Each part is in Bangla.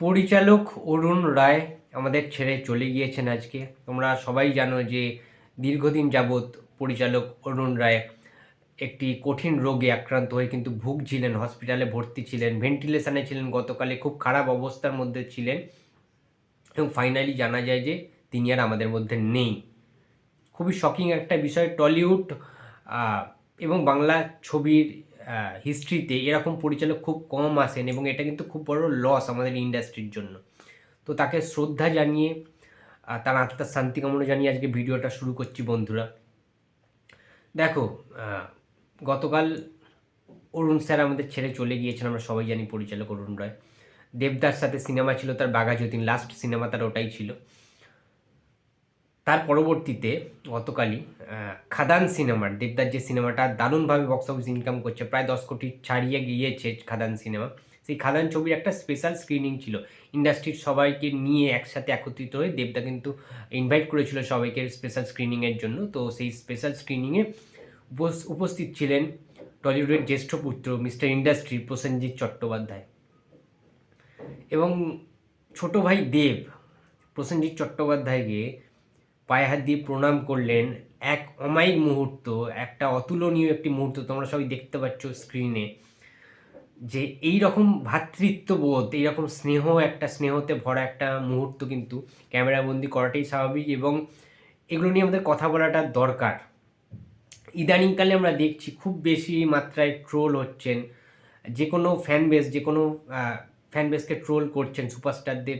পরিচালক অরুণ রায় আমাদের ছেড়ে চলে গিয়েছেন আজকে। তোমরা সবাই জানো যে দীর্ঘদিন যাবৎ পরিচালক অরুণ রায় একটি কঠিন রোগে আক্রান্ত হয়ে কিন্তু ভুগছিলেন, হসপিটালে ভর্তি ছিলেন, ভেন্টিলেশনে ছিলেন, গতকালে খুব খারাপ অবস্থার মধ্যে ছিলেন এবং ফাইনালি জানা যায় যে তিনি আর আমাদের মধ্যে নেই। খুবই শকিং একটা বিষয় টলিউড এবং বাংলা ছবির হিস্ট্রিতে এরকম পরিচালক খুব কম আসেন এবং এটা কিন্তু খুব বড় লস আমাদের ইন্ডাস্ট্রির জন্য। তো তাকে শ্রদ্ধা জানিয়ে তার আত্মার শান্তি কামনা জানিয়ে আজকে ভিডিওটা শুরু করছি বন্ধুরা। দেখো গতকাল অরুণ স্যার আমাদের ছেড়ে চলে গিয়েছেন, আমরা সবাই জানি পরিচালক অরুণ রায়। দেবদার সাথে সিনেমা ছিল, তার বাঘা যতীন লাস্ট সিনেমা তার ওটাই ছিল। তার পরবর্তীতে গতকালই খাদান সিনেমার দেবদার যে সিনেমাটা দারুণভাবে বক্স অফিস ইনকাম করছে, প্রায় দশ কোটি ছাড়িয়ে গিয়েছে খাদান সিনেমা। সেই খাদান ছবির একটা স্পেশাল স্ক্রিনিং ছিল। ইন্ডাস্ট্রির সবাইকে নিয়ে একসাথে একত্রিত হয়ে দেবদা কিন্তু ইনভাইট করেছিল সবাইকে স্পেশাল স্ক্রিনিংয়ের জন্য। তো সেই স্পেশাল স্ক্রিনিংয়ে উপস্থিত ছিলেন টলিউডের জ্যেষ্ঠ পুত্র মিস্টার ইন্ডাস্ট্রি প্রসেনজিৎ চট্টোপাধ্যায়। এবং ছোট ভাই দেব, প্রসেনজিৎ চট্টোপাধ্যায়কে পায়ে হাত দিয়ে প্রণাম করলেন। এক অমায়িক মুহূর্ত, একটা অতুলনীয় একটি মুহূর্ত তোমরা সবাই দেখতে পাচ্ছ স্ক্রিনে যে এই রকম ভ্রাতৃত্ববোধ এই রকম স্নেহ, একটা স্নেহতে ভরা একটা মুহূর্ত কিন্তু ক্যামেরাবন্দি করাটাই স্বাভাবিক এবং এগুলো নিয়ে আমাদের কথা বলাটা দরকার। ইদানিংকালে আমরা দেখছি খুব বেশি মাত্রায় ট্রোল হচ্ছেন যে কোনো ফ্যান বেস যে কোনো ফ্যান বেসকে ট্রোল করছেন সুপারস্টারদের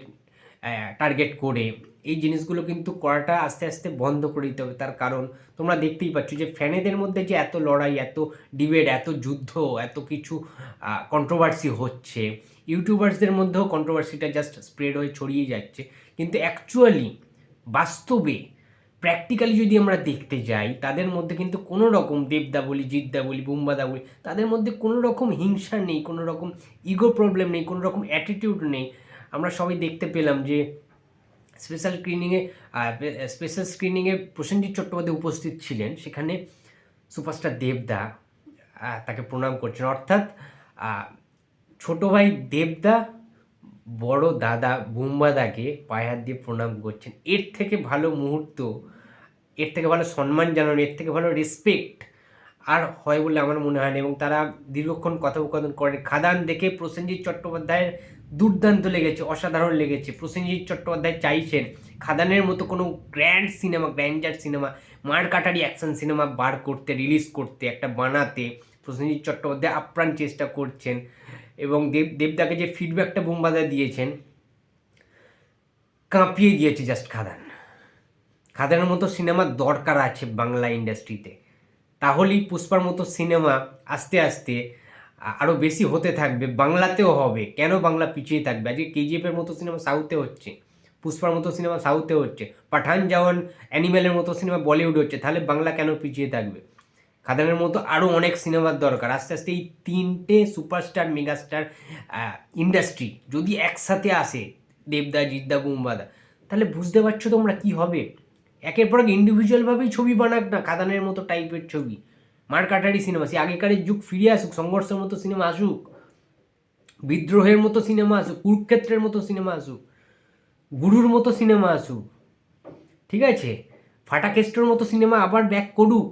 টার্গেট করে, এই জিনিসগুলো কিন্তু করাটা আস্তে আস্তে বন্ধ করে দিতে হবে। তার কারণ তোমরা দেখতেই পাচ্ছ যে ফ্যানেদের মধ্যে যে এত লড়াই, এত ডিবেট এত যুদ্ধ, এত কিছু কন্ট্রোভার্সি হচ্ছে। ইউটিউবার্সদের মধ্যেও কন্ট্রোভার্সিটা জাস্ট স্প্রেড হয়ে ছড়িয়ে যাচ্ছে। কিন্তু অ্যাকচুয়ালি বাস্তবে প্র্যাকটিক্যালি যদি আমরা দেখতে যাই, তাদের মধ্যে কিন্তু কোনো রকম দেবদা বলি জিদ্দা বলি বুম্বাদা বলি তাদের মধ্যে কোনো রকম হিংসা নেই, কোনো রকম ইগো প্রবলেম নেই, কোনো রকম অ্যাটিটিউড নেই। আমরা সবাই দেখতে পেলাম যে স্পেশাল স্ক্রিনিংয়ে স্পেশাল স্ক্রিনিংয়ে প্রসেনজিৎ চট্টোপাধ্যায় উপস্থিত ছিলেন। সেখানে সুপারস্টার দেবদা তাকে প্রণাম করছেন। অর্থাৎ ছোট ভাই দেবদা, বড় দাদা বুম্বাদাকে পায়ে হাত দিয়ে প্রণাম করছেন। এর থেকে ভালো মুহূর্ত, এর থেকে ভালো সম্মান জানানো, এর থেকে ভালো রেসপেক্ট আর হয় বলে আমার মনে হয় না এবং তারা দীর্ঘক্ষণ কথোপকথন করেন। খাদান দেখে প্রসেনজিৎ চট্টোপাধ্যায়ের দুর্দান্ত লেগেছে, অসাধারণ লেগেছে। প্রসেনজিৎ চট্টোপাধ্যায় চাইছেন খাদানের মতো কোনো গ্র্যান্ড সিনেমা গ্র্যান্ডার সিনেমা মার কাটারি অ্যাকশন সিনেমা বার করতে রিলিজ করতে, একটা বানাতে প্রসেনজিৎ চট্টোপাধ্যায় আপ্রাণ চেষ্টা করছেন এবং দেব, দেবদাকে যে ফিডব্যাকটা বোমবাদা দিয়েছেন, কাঁপিয়ে দিয়েছে জাস্ট খাদান। খাদানের মতো সিনেমার দরকার আছে বাংলা ইন্ডাস্ট্রিতে তাহলেই পুষ্পার মতো সিনেমা আস্তে আস্তে আরও বেশি হতে থাকবে, বাংলাতেও হবে। কেন বাংলা পিছিয়ে থাকবে? আজকে কেজিএফের মতো সিনেমা সাউথে হচ্ছে, পুষ্পার মতো সিনেমা সাউথে হচ্ছে, পাঠান জওয়ান অ্যানিমেলের মতো সিনেমা বলিউড হচ্ছে, তাহলে বাংলা কেন পিছিয়ে থাকবে? খাদানের মতো আরও অনেক সিনেমার দরকার। আস্তে আস্তে এই তিনটে সুপারস্টার মেগাস্টার ইন্ডাস্ট্রি যদি একসাথে আসে, দেবদা, জিদ্দা বুম্বাদা তাহলে বুঝতে পারছ তোমরা কি হবে? একের পর এক ইন্ডিভিজুয়ালভাবেই ছবি বানাক না খাদানের মতো টাইপের ছবি। মারকাটারি সিনেমা সে আগেকারের যুগ ফিরে আসুক, সংঘর্ষের মতো সিনেমা আসুক, বিদ্রোহের মতো সিনেমা আসুক, কুরুক্ষেত্রের মতো সিনেমা আসুক, গুরুর মতো সিনেমা আসুক, ঠিক আছে? ফাটাকেস্টোর মতো সিনেমা আবার ব্যাক করুক।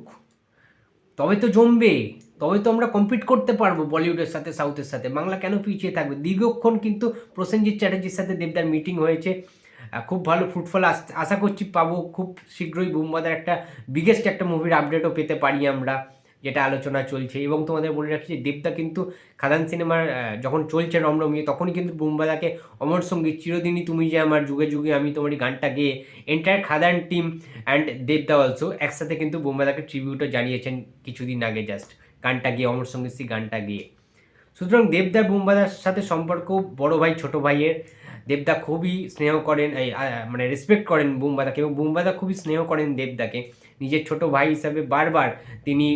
তবে তো জমবে, তবে তো আমরা কম্পিট করতে পারব বলিউডের সাথে সাউথের সাথে। বাংলা কেন পিছিয়ে থাকবে? দীর্ঘক্ষণ কিন্তু প্রসেনজিৎ চ্যাটার্জির সাথে দেবদার মিটিং হয়েছে। খুব ভালো ফুটফল আশা করছি পাবো। খুব শীঘ্রই বুম্বাদার একটা বিগেস্ট একটা মুভির আপডেটও পেতে পারি আমরা, যেটা আলোচনা চলছে। এবং তোমাদের বলে রাখছি যে দেবদা কিন্তু খাদান সিনেমার যখন চলছে রমরমিয়ে, তখনই কিন্তু বুম্বাদাকে অমর সংগীত চিরদিনই তুমি যে আমার যুগে যুগে আমি তোমার এই গানটা গেয়ে এন্টায়ার খাদান টিম অ্যান্ড দেবদা অলসো একসাথে কিন্তু বুম্বাদাকে ট্রিবিউটও জানিয়েছেন কিছুদিন আগে জাস্ট গানটা গিয়ে, অমর সংগীত সেই গানটা গিয়ে। সুতরাং দেবদার বুম্বাদার সাথে সম্পর্ক বড় ভাই, ছোট ভাইয়ের দেবদা খুবই স্নেহ করেন এই, মানে রেসপেক্ট করেন বুম্বাদাকে এবং বুম্বাদা খুবই স্নেহ করেন দেবদাকে। নিজের ছোট ভাই হিসাবে বারবার তিনি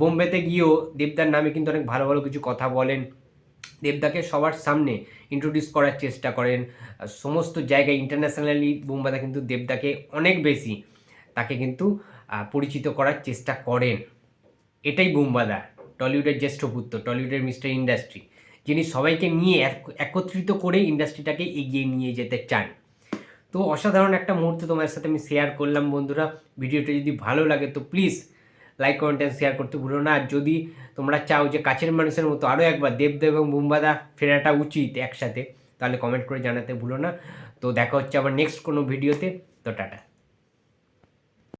বোম্বেতে গিয়েও দেবদার নামে কিন্তু অনেক ভালো ভালো কিছু কথা বলেন। দেবদাকে সবার সামনে ইন্ট্রোডিউস করার চেষ্টা করেন। সমস্ত জায়গায় ইন্টারন্যাশনালি বুম্বাদা কিন্তু দেবদাকে অনেক বেশি তাকে কিন্তু পরিচিত করার চেষ্টা করেন। এটাই বুম্বাদা টলিউডের জ্যেষ্ঠ পুত্র টলিউডের মিস্টার ইন্ডাস্ট্রি। যিনি সবাইকে নিয়ে এক- একত্রিত করে ইন্ডাস্ট্রিটাকে এগিয়ে নিয়ে যেতে চান। তো অসাধারণ একটা মুহূর্ত তোমার সাথে আমি শেয়ার করলাম বন্ধুরা। ভিডিওটা যদি ভালো লাগে তো please like comment and share করতে ভুলো না। আর যদি তোমরা চাও যে কাছের মানুষের মতো আরও একবার দেবদেব এবং বুম্বাদা ফেরাটা উচিত একসাথে, তাহলে কমেন্ট করে জানাতে ভুলো না। তো দেখা হচ্ছে আবার নেক্সট কোনো ভিডিওতে তো টাটা।